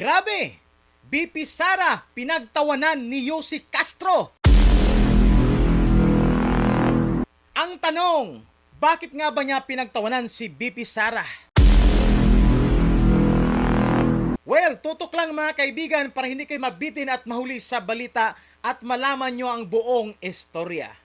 Grabe! BP Sara pinagtawanan ni Yossi Castro. Ang tanong, bakit nga ba niya pinagtawanan si BP Sara? Well, tutok lang mga kaibigan para hindi kayo mabitin at mahuli sa balita at malaman nyo ang buong istorya.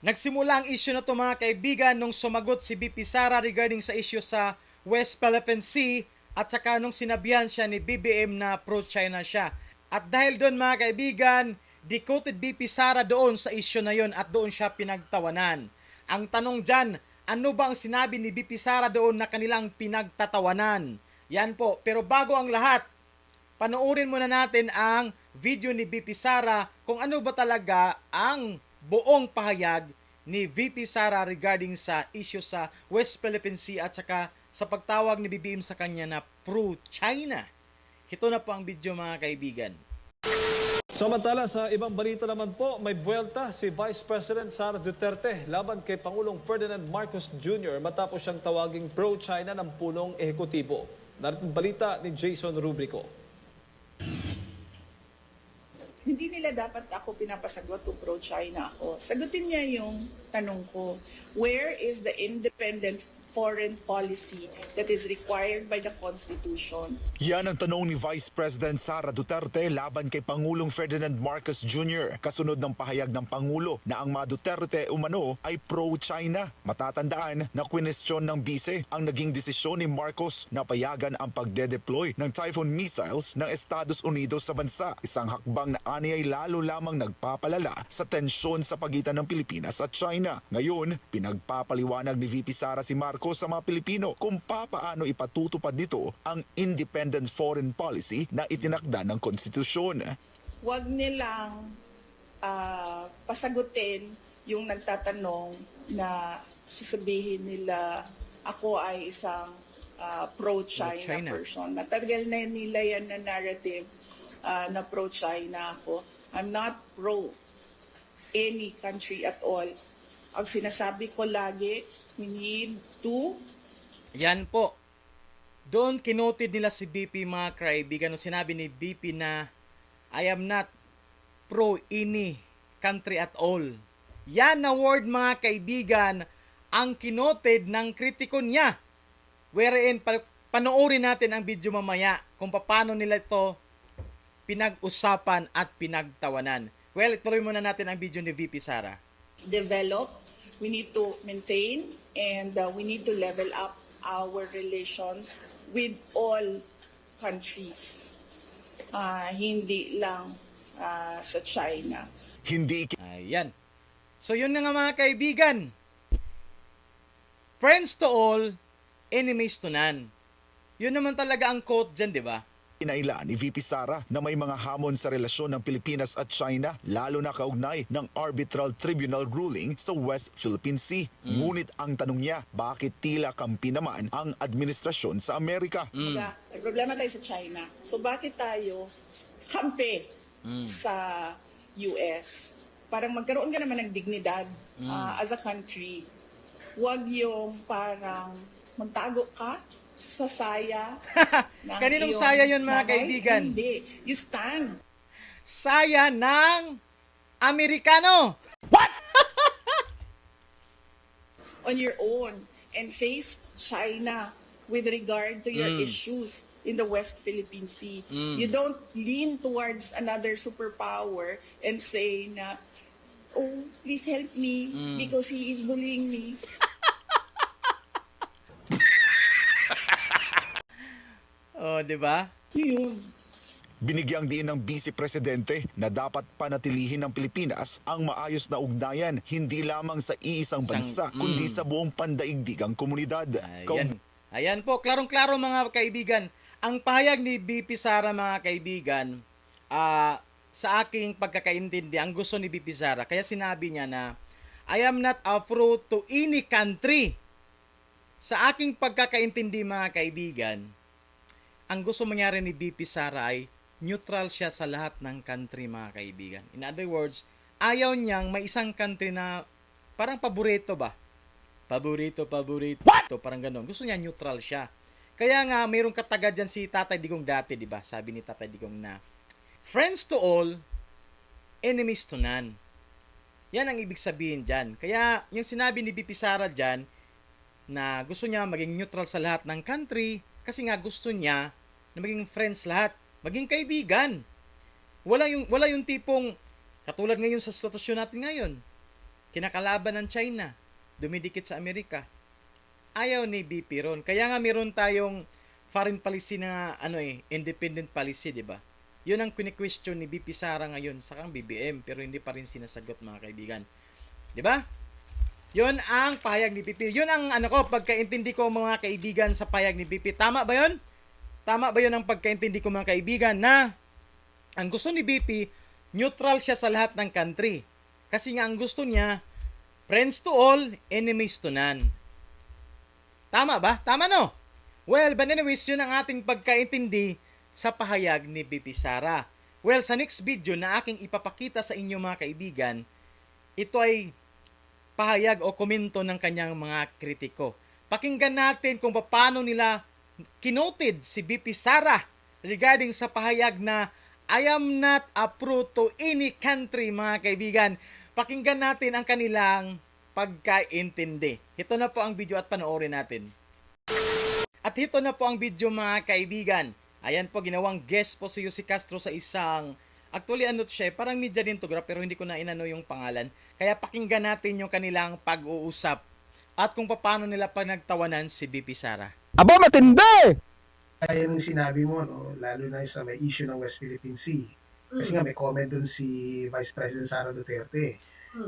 Nagsimula ang issue na to mga kaibigan nung sumagot si BP Sara regarding sa issue sa West Philippine Sea at saka nung sinabihan siya ni BBM na pro-China siya. At dahil doon mga kaibigan, decoded BP Sara doon sa issue na yon at doon siya pinagtawanan. Ang tanong dyan, ano ba ang sinabi ni BP Sara doon na kanilang pinagtatawanan? Yan po. Pero bago ang lahat, panoorin muna natin ang video ni VP Sara kung ano ba talaga ang buong pahayag ni VP Sara regarding sa issue sa West Philippine Sea at saka sa pagtawag ni BBM sa kanya na pro-China. Ito na po ang video mga kaibigan. Samantala sa ibang balita naman po, may buwelta si Vice President Sara Duterte laban kay Pangulong Ferdinand Marcos Jr. matapos siyang tawaging pro-China ng punong ehekutibo. Narito balita ni Jason Rubrico. Hindi nila dapat ako pinapasagot to pro-China ako. Sagutin niya yung tanong ko, where is the independent foreign policy that is required by the Constitution? Yan ang tanong ni Vice President Sara Duterte laban kay Pangulong Ferdinand Marcos Jr. kasunod ng pahayag ng Pangulo na ang mga Duterte umano ay pro-China. Matatandaan na kwestiyon ng bise ang naging desisyon ni Marcos na payagan ang pagde-deploy ng Typhoon missiles ng Estados Unidos sa bansa. Isang hakbang na ani ay lalo lamang nagpapalala sa tensyon sa pagitan ng Pilipinas at China. Ngayon, pinagpapaliwanag ni VP Sara si Marcos sa mga Pilipino kung papaano ipatutupad nito ang independent foreign policy na itinakda ng konstitusyon. Huwag nilang ah, pasagutin yung nagtatanong na sasabihin nila ako ay isang ah, pro-China Pro-China. person. Matagal na nila yan na narrative ah, na pro-China ako. I'm not pro any country at all. Ang sinasabi ko lagi, we need to Yan po. Doon kinotid nila si BP mga kaibigan nung sinabi ni BP na I am not pro any country at all. Yan na word mga kaibigan ang kinotid ng kritiko niya. Wherein pa- panoorin natin ang video mamaya kung paano nila ito pinag-usapan at pinagtawanan. Well, ituloy muna natin ang video ni VP Sara. develop, we need to maintain, and uh, we need to level up our relations with all countries. Ah, hindi lang ah, sa China. Hindi Ayan. So yun na nga mga kaibigan. Friends to all, enemies to none. Yun naman talaga ang quote dyan, di ba? Inaila ni VP Sara na may mga hamon sa relasyon ng Pilipinas at China lalo na kaugnay ng arbitral tribunal ruling sa West Philippine Sea. Ngunit ang tanong niya, bakit tila kampi naman ang administrasyon sa Amerika? Kumbaga, may problema tayo sa China. So bakit tayo kampe sa US? Parang magkaroon ka naman ng dignidad ah, as a country. Huwag yung parang magtago ka sa saya. ng Kaninong saya yun, mga bagay. kaibigan? Hindi. You stand Saya ng Amerikano. on your own and face China with regard to your issues in the West Philippine Sea. You don't lean towards another superpower and say na, oh, please help me because he is bullying me. Oh, di ba? Yun. Binigyang din ng Vice Presidente na dapat panatilihin ng Pilipinas ang maayos na ugnayan hindi lamang sa iisang bansa Isang- kundi sa buong pandaigdigang komunidad. Ayan. Ayan po, klarong-klaro mga kaibigan. Ang pahayag ni BP Sara mga kaibigan, ah, sa aking pagkakaintindi, ang gusto ni BP Sara, kaya sinabi niya na, I am not a pro to any country. Sa aking pagkakaintindi mga kaibigan, ang gusto mangyari ni BP Sara ay neutral siya sa lahat ng country mga kaibigan. In other words, ayaw niyang may isang country na parang paborito ba? Paborito, paborito, parang ganun. Gusto niya neutral siya. Kaya nga, mayroong katagad dyan si Tatay Digong dati, di ba? Sabi ni Tatay Digong na, Friends to all, enemies to none. Yan ang ibig sabihin dyan. Kaya, yung sinabi ni BP Sara dyan, na gusto niya maging neutral sa lahat ng country, kasi nga gusto niya na maging friends lahat, maging kaibigan. Wala yung, wala yung tipong, katulad ngayon sa sitwasyon natin ngayon, kinakalaban ng China, dumidikit sa Amerika. Ayaw ni BP ron. Kaya nga meron tayong foreign policy na ano eh, independent policy, di ba? Yun ang kini-question ni BP Sara ngayon sa kang BBM pero hindi pa rin sinasagot mga kaibigan. Di ba? Yun ang pahayag ni BP. Yun ang ano ko, pagkaintindi ko mga kaibigan sa pahayag ni BP. Tama ba yun? Tama ba yun ang pagkaintindi ko mga kaibigan na ang gusto ni BP, neutral siya sa lahat ng country. Kasi nga ang gusto niya, friends to all, enemies to none. Tama ba? Tama no? Well, but anyways, yun ang ating pagkaintindi sa pahayag ni BP Sara. Well, sa next video na aking ipapakita sa inyo mga kaibigan, ito ay pahayag o komento ng kanyang mga kritiko. Pakinggan natin kung paano nila kinoted si BP Sara regarding sa pahayag na I am not approved to any country mga kaibigan. Pakinggan natin ang kanilang pagkaintindi. Ito na po ang video at panoorin natin. At ito na po ang video mga kaibigan. Ayan po, ginawang guest po si Yossi Castro sa isang Actually, ano to siya, eh, parang media din to, Grab, pero hindi ko na inano yung pangalan. Kaya pakinggan natin yung kanilang pag-uusap at kung paano nila panagtawanan si BP Sara. Aba, matindi! Kaya nung sinabi mo, no, lalo na sa may issue ng West Philippine Sea. Kasi nga may comment dun si Vice President Sara Duterte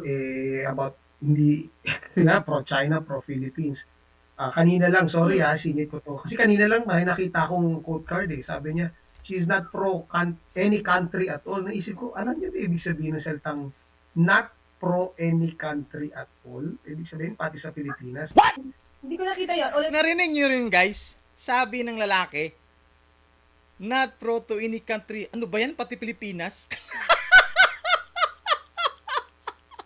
eh, about hindi nga pro-China, pro-Philippines. Ah, kanina lang, sorry ha, sinit ko to. Kasi kanina lang may nakita akong quote card eh. Sabi niya, she is not pro can- any country at all. Naisip ko, alam niyo ba ibig sabihin ng salitang not pro any country at all? Ibig sabihin, pati sa Pilipinas. Hindi ko nakita yun. Ulit. Narinig nyo rin guys, sabi ng lalaki, not pro to any country. Ano ba yan? Pati Pilipinas?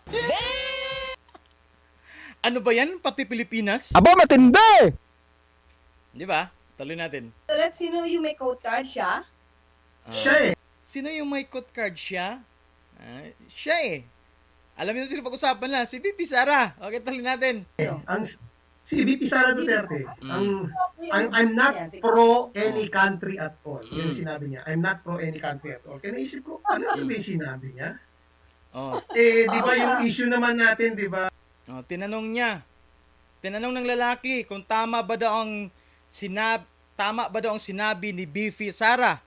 ano ba yan? Pati Pilipinas? Aba, matindi! Di ba? Tuloy natin. Ulit, sino yung may code card siya? Siya eh. Sino yung may code card siya? Ah, siya eh. Alam niyo sino pag-usapan na? Si Pipi Sara. Okay, tuloy natin. Ang si VP Sara Duterte, Mm. ang I'm, I'm not pro any country at all. Mm. ang sinabi niya. I'm not pro any country at all. Kaya naisip ko, ano ano ba yung sinabi niya? Oh, Eh, di ba yung issue naman natin, di ba? oh, tinanong niya. Tinanong ng lalaki kung tama ba daw ang sinab tama ba daw ang sinabi ni BP Sara?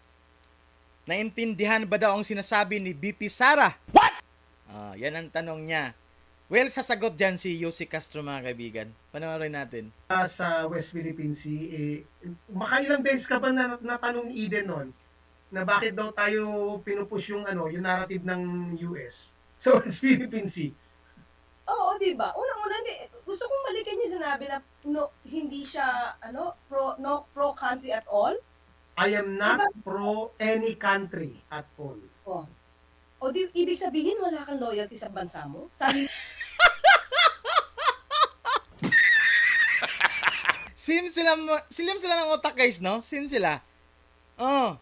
Naintindihan ba daw ang sinasabi ni BP Sara? What? Ah, yan ang tanong niya. Well, sasagot dyan si Yossi Castro mga kaibigan. Panoorin natin. Ah, sa West Philippine Sea, eh, makailang beses ka ba na, natanong ni Eden noon na bakit daw tayo pinupush yung ano, yung narrative ng US sa West Philippine Sea? Oo, di ba? Unang-una, di, gusto kong balikan yung sinabi na no, hindi siya ano, pro, no pro country at all. I am not pro any country at all. Oh. O di, ibig sabihin wala kang loyalty sa bansa mo? Sarili Sim sila, silim sila ng otak guys, no? Sim sila. Oh.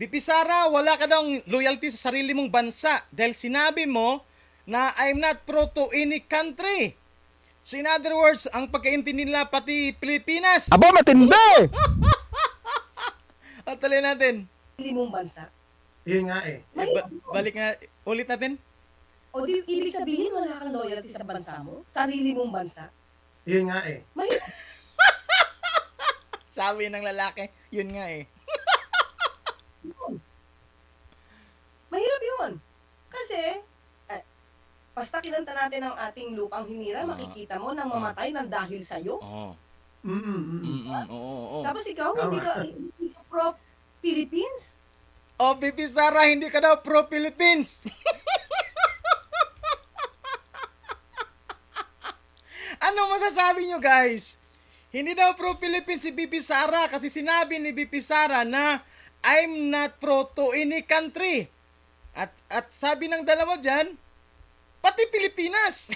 BP Sara, wala ka daw loyalty sa sarili mong bansa dahil sinabi mo na I'm not pro to any country. So in other words, ang pagkaintindi nila pati Pilipinas. Aba, matindi! At tuloy natin. mong bansa. Yun nga eh. Eh, ba- balik nga, ulit natin. O di, ibig sabihin wala kang loyalty sa bansa mo? Sarili mong bansa? Yun nga eh. Mahirap Sabi ng lalaki, yun nga eh. Mahirap yun. Kasi, eh, basta kinanta natin ang ating lupang hinira, Ah. makikita mo nang mamatay ng dahil sa'yo. Oo. Mm-mm, oo, oo. Tapos ikaw, hindi ka, hindi ka pro Philippines? Oh, BP Sara, hindi ka daw pro Philippines. ano masasabi nyo guys? Hindi daw pro Philippines si BP Sara kasi sinabi ni BP Sara na I'm not pro to any country. At, at sabi ng dalawa dyan, pati Pilipinas.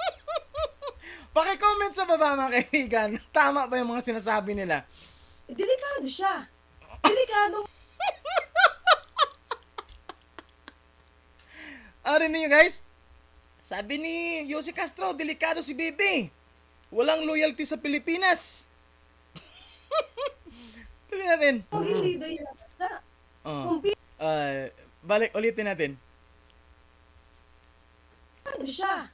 Paki-comment sa baba mga kaibigan. Tama ba yung mga sinasabi nila? Delikado siya. Delikado. Arin niyo guys. Sabi ni Yossi Castro, delikado si Bibi. Walang loyalty sa Pilipinas. Tuloy natin. Maging leader yan. Sa, Oh. kung Ah, balik, ulitin natin. delikado siya.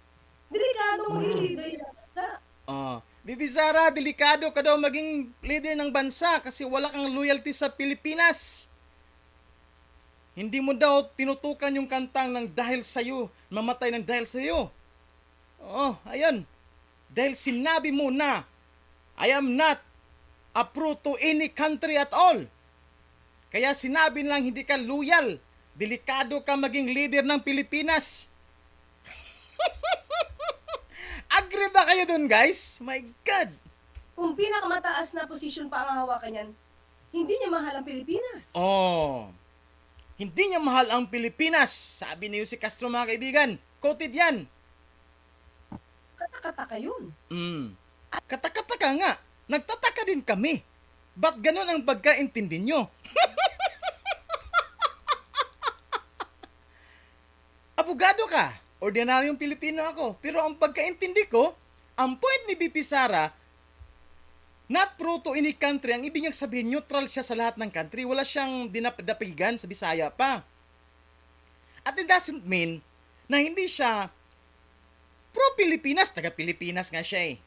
Delikado maging leader yan. Sa, Oh. Bibi Sara, delikado ka daw maging leader ng bansa kasi wala kang loyalty sa Pilipinas. Hindi mo daw tinutukan yung kantang ng dahil sa'yo, mamatay ng dahil sa'yo. Oh, ayun. Dahil sinabi mo na, I am not a pro to any country at all. Kaya sinabi lang hindi ka loyal. Delikado ka maging leader ng Pilipinas. Agree ba kayo dun, guys? My God! kung pinakamataas na posisyon pa ang hawakan niyan, hindi niya mahal ang Pilipinas. Oh. Hindi niya mahal ang Pilipinas. Sabi ni Jose Castro mga kaibigan. Quoted yan. Katakataka yun. Mm. Katakataka nga. Nagtataka din kami. Ba't ganun ang pagkaintindi nyo? Abogado ka. Ordinaryong Pilipino ako. Pero ang pagkaintindi ko, ang point ni BP Sara, not pro to any country, ang ibig niyang sabihin, neutral siya sa lahat ng country. Wala siyang dinapdapigan sa Bisaya pa. At it doesn't mean na hindi siya pro-Pilipinas. Taga-Pilipinas nga siya eh.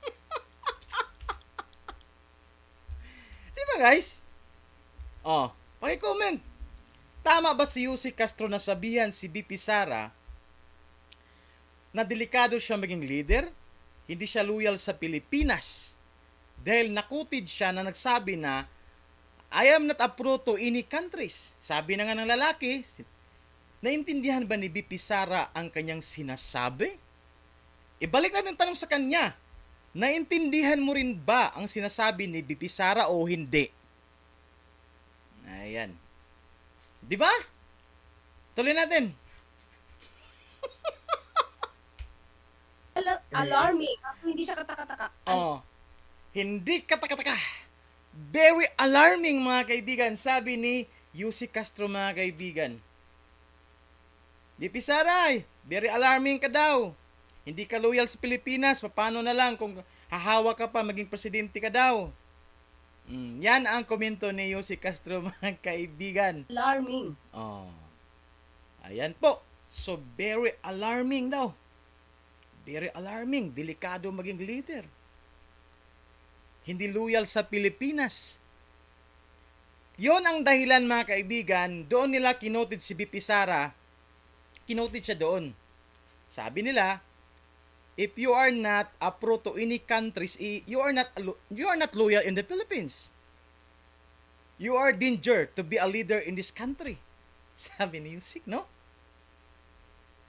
Di ba guys? Oh, paki-comment. Tama ba si Yussi Castro na sabihan si BP Sara na delikado siya maging leader? Hindi siya loyal sa Pilipinas. Dahil nakutid siya na nagsabi na I am not a pro to any countries. Sabi na nga ng lalaki, naintindihan ba ni BP Sara ang kanyang sinasabi? Ibalik natin tanong sa kanya. Naintindihan mo rin ba ang sinasabi ni BP Sara o hindi? Ayan. Di ba? Tuloy natin. Al- alarming. Hindi siya katakataka. Oh. Hindi katakataka. Very alarming mga kaibigan, sabi ni Yussi Castro mga kaibigan. Di Pisaray, very alarming ka daw. Hindi ka loyal sa Pilipinas, paano na lang kung hahawa ka pa, maging presidente ka daw. Mm, yan ang komento ni Yussi Castro mga kaibigan. Alarming. Oh. Ayan po. So, very alarming daw. Very alarming. Delikado maging leader. Hindi loyal sa Pilipinas. Yon ang dahilan mga kaibigan, doon nila kinoted si BP Sara, kinoted siya doon. Sabi nila, if you are not a pro to any countries, you are not you are not loyal in the Philippines. You are danger to be a leader in this country. Sabi ni Yusik, no?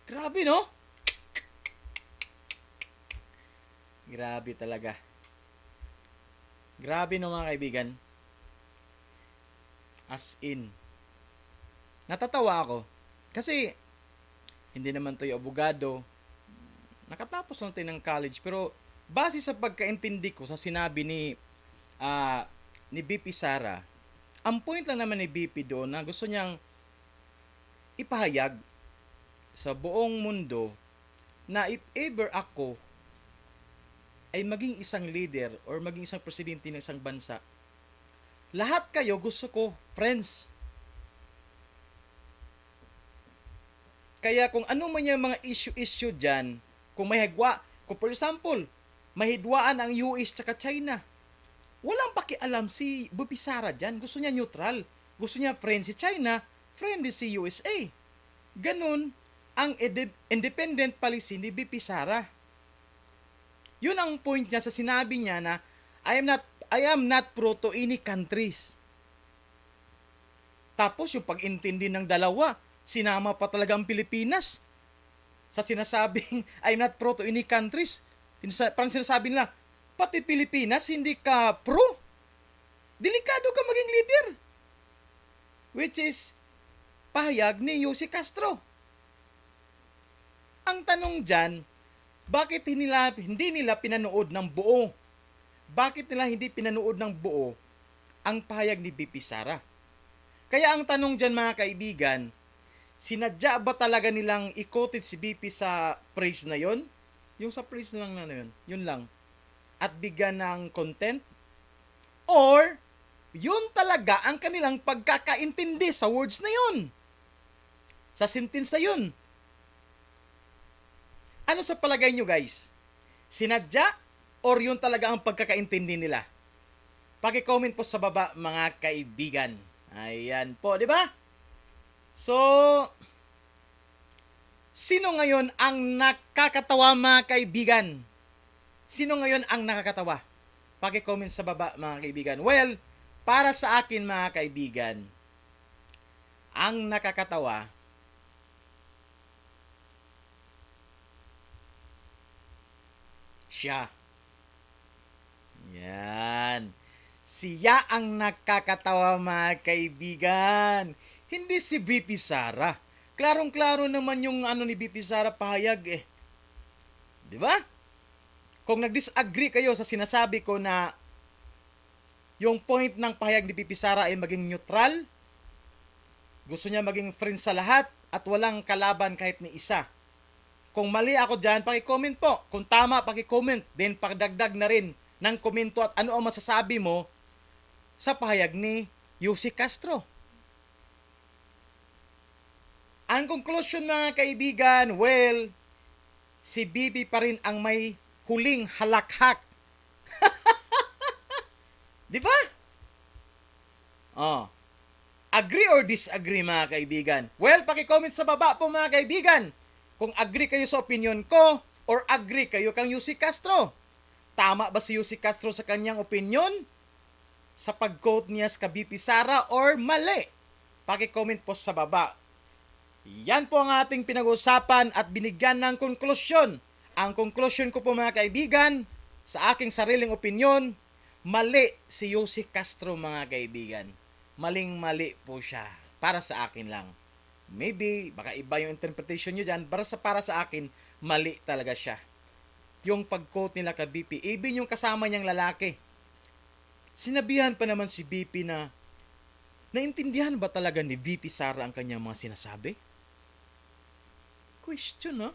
Grabe, no? Grabe talaga. Grabe no mga kaibigan. As in. Natatawa ako. Kasi, hindi naman tayo abogado. Nakatapos lang tayo ng college. Pero, base sa pagkaintindi ko sa sinabi ni ah ni BP Sara, ang point lang naman ni BP doon na gusto niyang ipahayag sa buong mundo na if ever ako ay maging isang leader or maging isang presidente ng isang bansa, lahat kayo gusto ko, friends. Kaya kung ano man yung mga issue-issue dyan, kung may hagwa, kung for example, mahidwaan ang US tsaka China, walang pakialam si Bupisara dyan. Gusto niya neutral. Gusto niya friend si China, friend si USA. Ganun ang independent policy ni BP Sara. Yun ang point niya sa sinabi niya na I am not I am not pro to any countries. Tapos yung pag-intindi ng dalawa, sinama pa talaga ang Pilipinas sa sinasabing I'm not pro to any countries. Parang sinasabi nila, pati Pilipinas hindi ka pro. delikado ka maging leader. Which is, pahayag ni Yossi Castro. Ang tanong dyan, bakit nila, hindi nila pinanood ng buo? Bakit nila hindi pinanood ng buo ang pahayag ni BP Sara? Kaya ang tanong dyan mga kaibigan, sinadya ba talaga nilang ikotin si BP sa praise na yon? Yung sa praise lang na yun, yun lang. At bigyan ng content? Or, yun talaga ang kanilang pagkakaintindi sa words na yun? Sa sentence na yun? Ano sa palagay nyo guys? Sinadya or yun talaga ang pagkakaintindi nila? Paki-comment po sa baba mga kaibigan. Ayan po, di ba? So, sino ngayon ang nakakatawa mga kaibigan? Sino ngayon ang nakakatawa? Paki-comment sa baba mga kaibigan. Well, para sa akin mga kaibigan, ang nakakatawa siya. Yan. Siya ang nakakatawa mga kaibigan. Hindi si VP Sara. Klarong-klaro naman yung ano ni VP Sara pahayag eh. 'Di ba? Kung nag-disagree kayo sa sinasabi ko na yung point ng pahayag ni VP Sara ay maging neutral, gusto niya maging friend sa lahat at walang kalaban kahit ni isa. Kung mali ako dyan, paki-comment po. Kung tama, paki-comment. Then, pakidagdag na rin ng komento at ano ang masasabi mo sa pahayag ni Yussi Castro. Ang conclusion mga kaibigan, well, si Bibi pa rin ang may huling halakhak. Di ba? Oh. Agree or disagree mga kaibigan? Well, paki-comment sa baba po mga kaibigan kung agree kayo sa opinion ko or agree kayo kang Yussi Castro. Tama ba si Yussi Castro sa kanyang opinion? Sa pag-quote niya sa BP Sara or mali? Paki-comment po sa baba. Yan po ang ating pinag-usapan at binigyan ng konklusyon. Ang konklusyon ko po mga kaibigan, sa aking sariling opinion, mali si Yussi Castro mga kaibigan. Maling-mali po siya. Para sa akin lang. Maybe, baka iba yung interpretation nyo dyan. Para sa, para sa akin, mali talaga siya. Yung pag-quote nila kay BP, even yung kasama niyang lalaki. Sinabihan pa naman si BP na, naintindihan ba talaga ni VP Sara ang kanyang mga sinasabi? Question, no?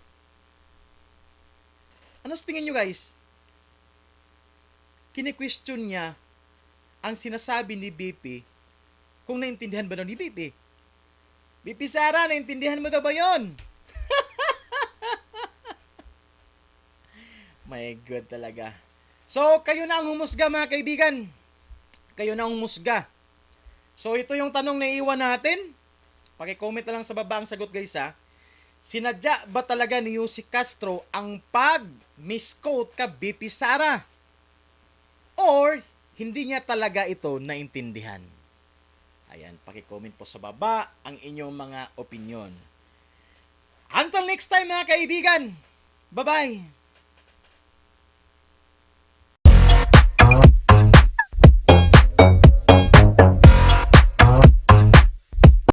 Ano sa tingin nyo, guys? Kini-question niya ang sinasabi ni BP kung naintindihan ba daw ni BP. BP Sara, naintindihan mo daw ba yon? My God talaga. So, kayo na ang humusga mga kaibigan. Kayo na ang humusga. So, ito yung tanong na iwan natin. Paki-comment na lang sa baba ang sagot guys ha. Sinadya ba talaga ni Yussi Castro ang pag-misquote ka BP Sara? Or, hindi niya talaga ito naintindihan? Ayan, paki-comment po sa baba ang inyong mga opinion. Until next time mga kaibigan. Bye-bye!